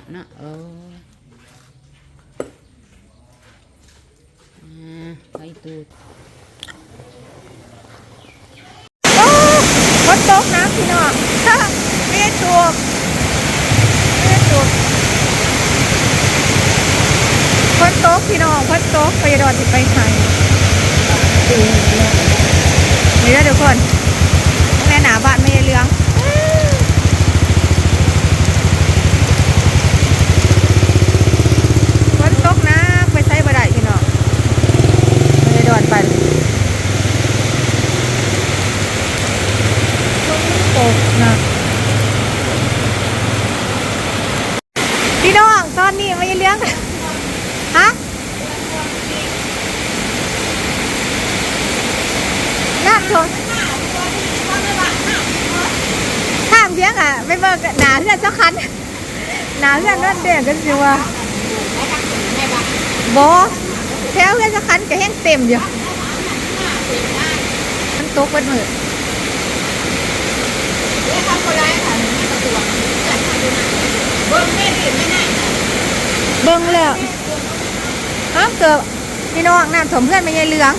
ะเนาะโอ้อ่าไปตูดโอ้ฝนตกน้ำพี่น้องไม่ได้จูบไม่ได้จูบฝนตกพี่น้องฝนตกไปดอนที่ไปไทยนี่แล้วทุกคนแม่หนาบ้านไม่ได้เลี้ยงฝนตกนะไปใช้บ่ได้พี่น้องไม่ได้ดอนไป ตกนะพี่น้องตอนนี้ไม่เลี้ยงฮะน้ำท่วมข้ามเพียงอะ ไม่เบิกหนาเพื่อนสักคันหนาเพื่อนนั่นเด็กกันสิวะบอแถวเพื่อนสักคันก็แห้งเต็มอยู่มันตกเป็นมือเบิ้งแล้วน้ำเกือบพี่น้องน้ำถมเพื่อนไม่ใช่เหลือง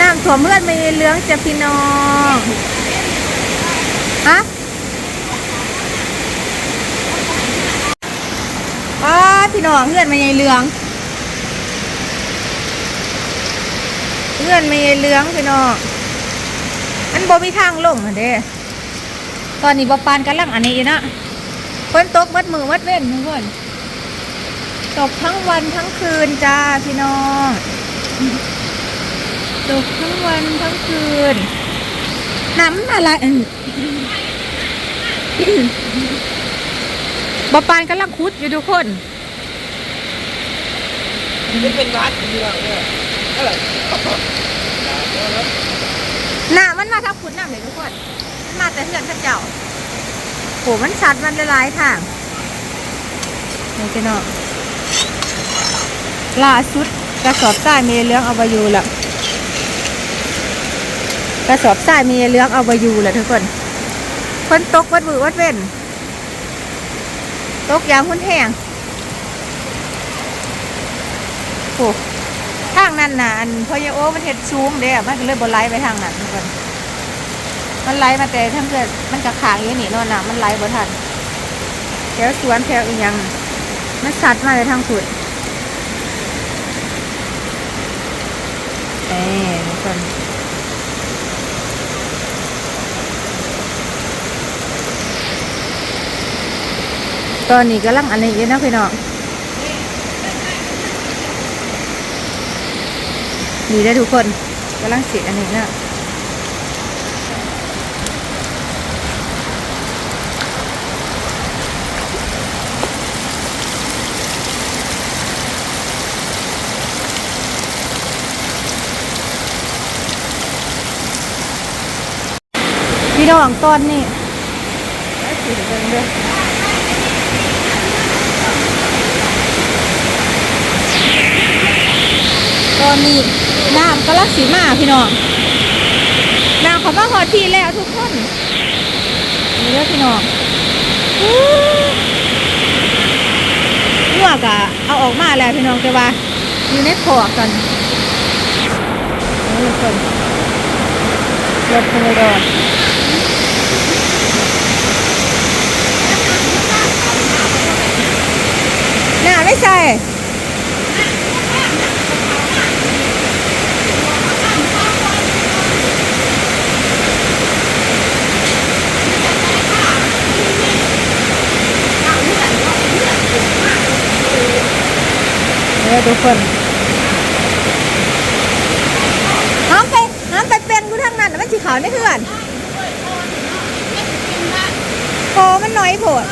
น้ำถมเพื่อนไม่เหลืองจะพี่น้องฮะอ้าพี่น้องเพื่อนไม่ใช่เหลืองเพื่อนไม่ใช่เหลืองพี่น้องมันบ่มีทางลงอะเด้ตอนนี้บปานกำลังอันนี้นะฝนตกมัดมือมัดเว้นทุกคนตกทั้งวันทั้งคืนจ้าพี่น้อง ตกทั้งวันทั้งคืน น้ำอะไรอืมบปานกำลังคุดอยู่ทุกคนมันเป็นวัดเมืองเนี่ยอะไรน้ำมันมาทับคุดน้ำเลยทุกคน มันมาแต่เพื่อนข้าเจ้าโหมันชัดมันหลายๆทางนี่พี่น้องล่าสุดกระสอบทรายมีเลี้ยงเอาไปอยู่ละก ระสอบทรายมีเลี้ยงเอาไปอยู่ละทุกคนคนตกวัดบือวัดเว้นตกยางหุ้นแห้งโอ้ทางนั้นน่ะอันพอยาโอมันเห็ดสูงเด้มันก็เลยบนไล่ไปทางนั้นทุกคนมันไล่มาแต่ทั้งเกิดมันกระขางอยู่นี่นอนน่ะมันไล่บ่ทันแถวสวนแถวอีหยังมันสัดมาเลยทางสุดเอ้ทุกคน ตอนนี้กำลังอันนี้อยู่นะพี่น้องนี่ได้ทุกคนกำลังเสีอันนี้เนะพี่น้องตอนนี้แล้วสิเบิ่งเด้อ ตอนนี้น้ำกำลังสีมาพี่น้องน้ำเขามาหอดที่แล้วทุกคนนี่เด้อพี่น้องอู้หวกอะเอาออกมาแล้วพี่น้องแต่ว่าอยู่ในขอกกันนี่ทุกคนรถพยาบาลหน้าไม่ใช่ ทุกคนห้ามไปห้ามไปเป็นกูทั้งนั้นน่ะมันสีขาวนี่เพื่อนโคมันน้อยโผด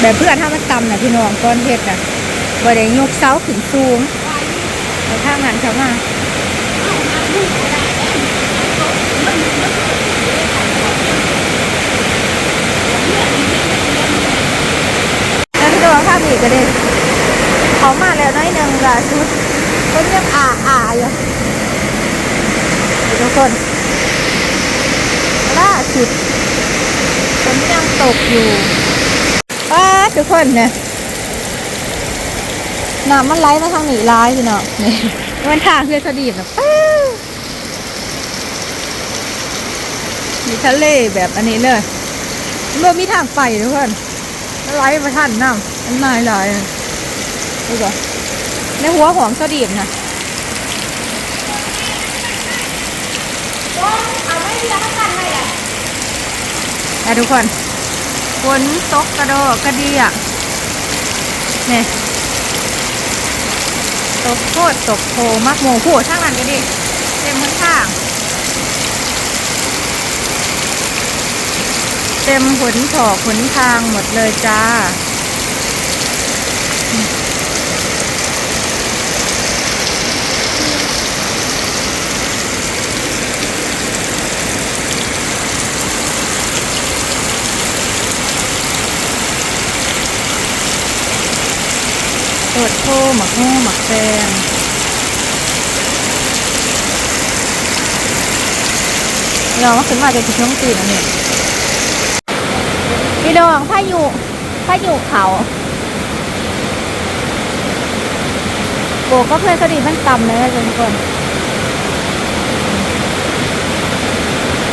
แบบเพื่อนถ้ามันต่ำนะพี่น้องก้อนเห็ดนะบ่ได้ยกเสาขึ้นสูงแล้วถ้างานเขามา แล้วพี่น้องข้ามอีกก็ได้สุดคนยังอ่าอ่าอยู่ทุกคนล่าสุดคนยังตกอยู่ป้าทุกคนเนี่ยน้ำมันไหลมาทางหนีร้ายพี่เนาะนี่มันทางเพื่อสดีบนะป้ามีทะเลแบบอันนี้เลยมันมีทางไปทุกคนไหลมาทันน้ำ มันนายไหลายดูก่อนในหัวของสดีบนะนะทุกคนฝนตกกระโดดกระเดียเนี่ยตกโคตรตกโพมากโมโหช่างนั้นก็ดีเต็มทั้งข้างเต็มผลถอกผลทางหมดเลยจ้า โดดโพหมักโม่หมักแตงเรามาขึ้นมาจะถึงช่วงตีนอันนี้พี่ดองพายุพายุเขา โบก็เพื่อนสนิทมันต่ำเลยนะทุกคน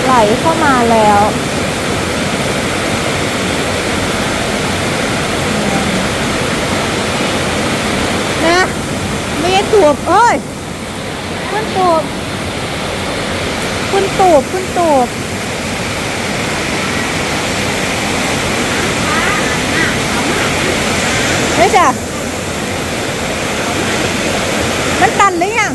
ไหลเข้ามาแล้วนะมีตูบเอ้ยคุณตูบคุณตูบคุณตูบเฮ้ยจ้ะมันตันหรือยัง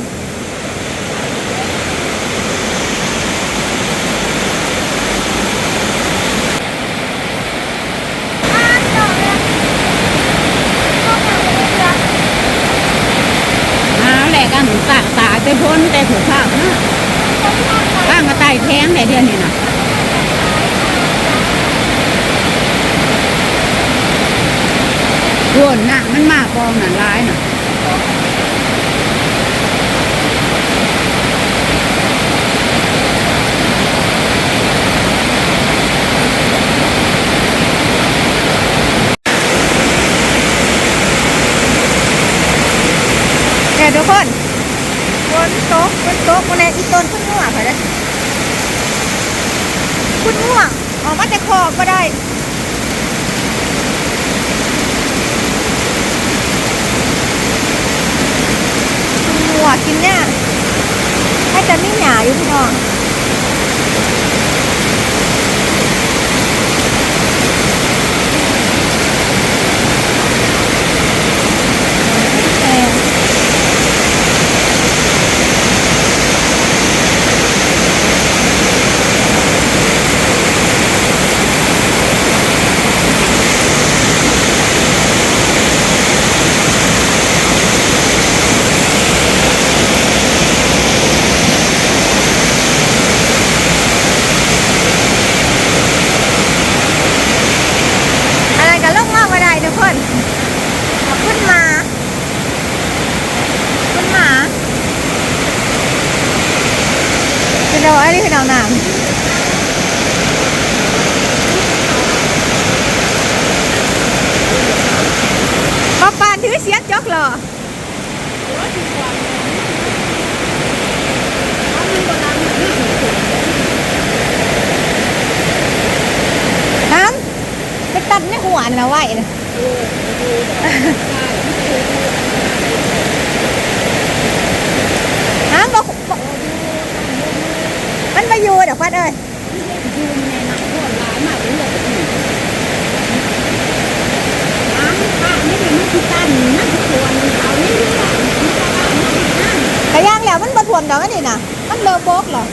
อาแหลกกันตาตายไปพ้นแต่ถูกข้าวนะข้างก็ตายแท้งแต่เดือนนี้นะรวนน่ะมันมากกองน่ะร้ายน่ะ เดี๋ยวทุกคนบนโต๊ะบนโต๊ะวันนี้อีต้นขึ้นม่วงค่ะเด้อขึ้นม่วง พ่อก็ได้ คุณหมวกกินเนี่ยให้จะไม่หนาอยู่พี่น้องแพงอะไรกันลงมากมาได้ทุกคนเอาขึ้นมาขึ้นมาคือ เราไอ้นี่คือเราหนามปอปานถือเสียจกเหรอน้ำไปตัดในหัวนะไว้นะน้ำบอกบอกมันมาอยู่เดี๋ยวพัดเอ้ย ยืนในน้ำรวนร้ายมากเลยเลยน้ำข้างนี่มันคือตันนั่นคือตัวนึงเอานี่ดีกว่ามันจะว่ามันติดนั่น แต่ย่างแล้วมันบะถ่วมดอกอันนี้นะมันเลอะโบกเหรอ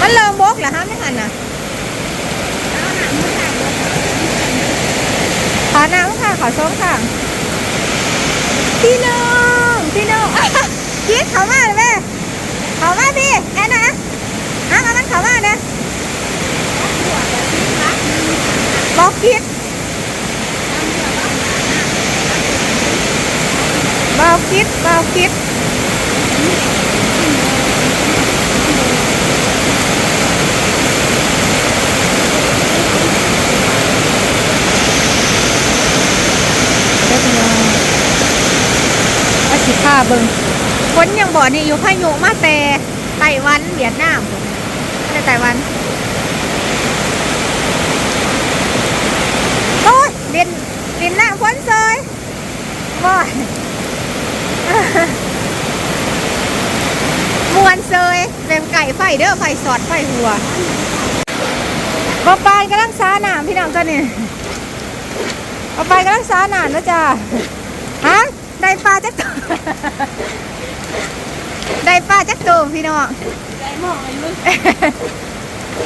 มันเลอะโบกเหรอฮะไม่หันนะขาหน้าข้างขาส้มข้าง พี่น้องพี่น้องคิดเขามาเลยแม่เขามาพี่แอนนะฮะมันเขามานี่ยบอกคิดเบาคิดเบาคิดเด้อพี่น้องอา สิค่าเบิงคนยังบ่นี่อยู่พายุมาแต่ไต้หวันเวียดนามไม่ได้ไต้หวันโอ้ยเล่นเล่นหน้าฝนเซยบ่อยมวนเซยแรงไก่ไฟเด้อไฟสอดไฟหัวบ่ปานกำลังซาหนามพี่น้องจ้ะนี่เอาไปก็รักษาหนามนแล้วจ้าฮะ ได้ปลาจักตัวได้ปลาจักตัวพี่น้องได้หมองอายุ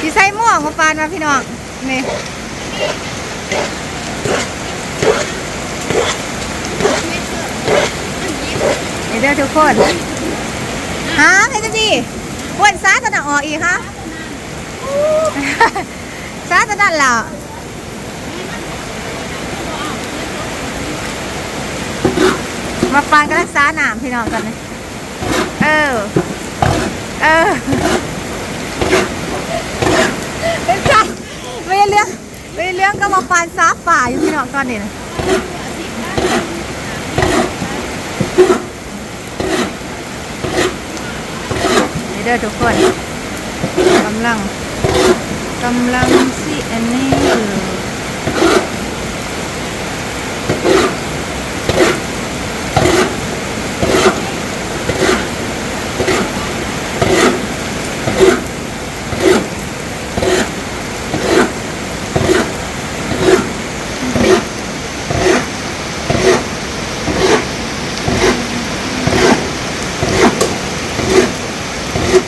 พี่ใส่หม่วงมาปานมาพี่น้องนี่นี่เด้อทุกคนฮะเฮ้ยจีวันซาตะนักออกอีกฮะซาตะนันแล้ว มาปานก็รักษาหนามพี่น้องกันเลยเออ เออ เป็นไงไม่เรื่องไม่เรื่องก็มาปานซาฝ่าอยู่พี่น้องตอนนี้นะนี่เด้อทุกคนกำลังกำลังสิอันนี้อยู่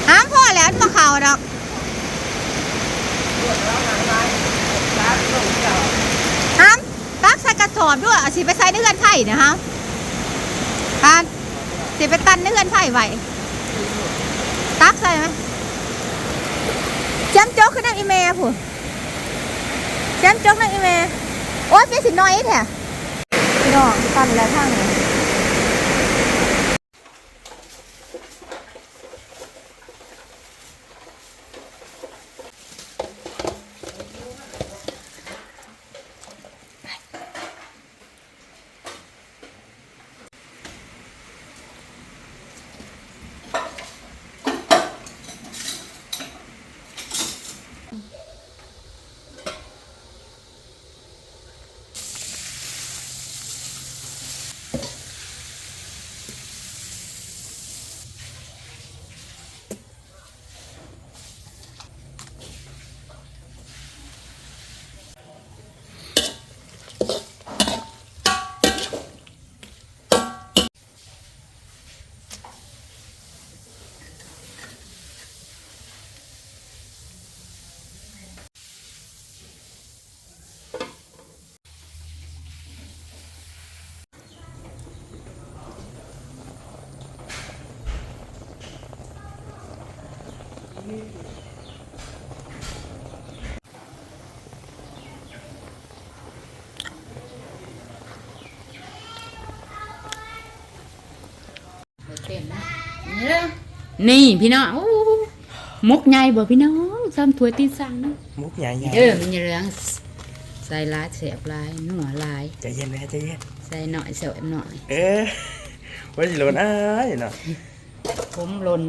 ห้ามพ่อแล้วมาเข่าดอกห้ามตักใส่กระสอบด้วยเอาสิไปใส่ในเรือนไผ่นะฮะพานสิไปตันในเรือนไผ่ไว้ตักใส่ไหมแจมโจ๊กคือนักอีเมลผู้แจมโจ๊กนักอีเมลโอ้ยพี่สิน้อยแท้พี่ น้องตันแล้วทางนี้ นี่พี่น้องโอ้มกใหญ่บ่พี่น้องซ้ำถ้วยตีนสั่งเนาะมุกใหญ่ใหญ่เออมันจะเรื่องใส่ลายเสียบลายหนัวลายใจเย็นนะใจเย็นใส่หน่อยเสียบหน่อย เอ๊ะว่าสิโลนอ้ายเนาะผมลน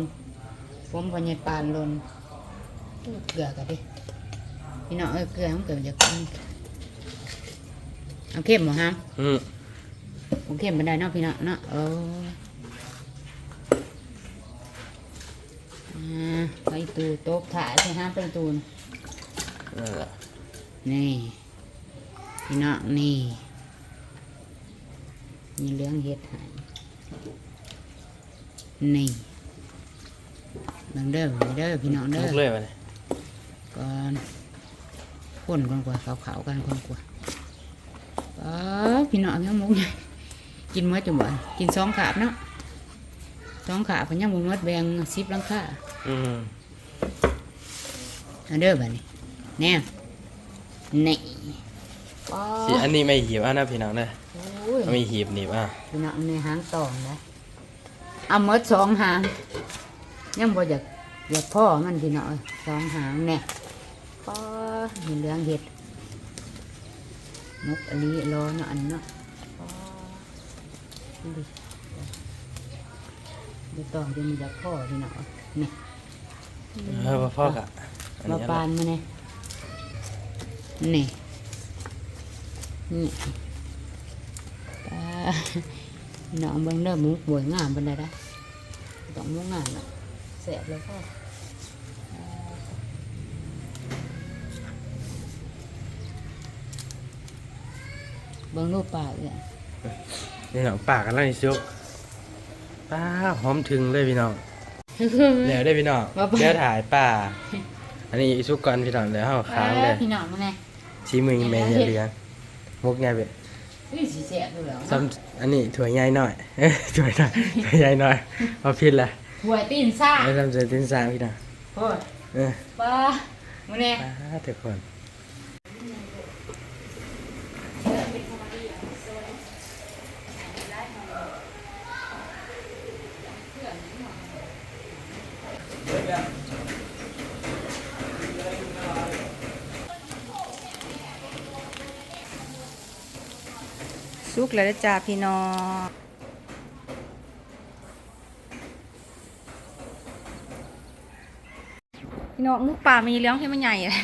ผมพญายปานลนเกลือกันดิพี่น้องเออเกลือมันเกิดจากนี่เอาเข้มบ่ฮะอืมผมเข้มเป็นได้เนาะพี่น้องเนาะเอออ่า ไปตูโต๊ะถ่ายใช่ห้ามไปตูนนั่นแหละนี่พี่น้องนี่มีเรื่องเฮ็ดใหายนี่เบิ่งเด้อเบิ่งเด้อพี่น้องเด้มุอกเลยมาเลยก่อนพ่นก่อนกว่าขาวๆกันก่อนกว่าอ๋อพี่น้องยังมุกใหญ่กินเมื่อจังหวะกินสองขาบเนาะ สองขาบเป็นยังมุกมัดแบงสิบหลังค่าอืมเอาเด้อบัดนี้แน่นี่อ๋อสิอันนี้ไม่หิวอะนะพี่น้องนะโอ้ยมีหีบหนีบอะพี่น้องในหางตองนะเอาหมดสองหางยังบ่อยากอยากพ่อมันพี่น้องสองหางแน่ป้อมีเหลืองเห็ดมุกอันนี้รอเนาะอันเนาะป้อ ดูดิเดี๋ยวตองจะมีอยากพ่อพี่น้องนี่เออพ่อกะมาปานมาเนี่ยนี่นี่ปลาน้องเบิ่งเด้อหมุกบวยงามปานใดได้ต้องหมุกงามเนะแสบแล้วก็เบิ่งรูปปลาเนี่ยนี่น้องปากกันแล้วนี่ซุก ป้าหอมถึงเลยพี่น้องแล้วได้พี่น้องว่าไปเดี๋ยวถ่ายป่าอันนี้ซุกก่อนพี่น้องเดี๋ยวเฮาค้างเลยพี่น้องมาไงชี้มือแม่ยายเลี้ยงมุกไงเบ็ดอุ้ยสีแสบเลยเหรอซ้ำอันนี้ถั่วใหญ่หน่อยเอ้ยถั่วหน่อยถั่วใหญ่หน่อยเอาพิษละหัวตีนซ่าไม่ทำเสร็จทิ้นสามพี่น้องโอ้ยเออปลามาไงป้าทุกคน สุกแล้วเจ้าพี่น้องพี่น้องมุกป่ามีเลี้ยงให้มันใหญ่เลย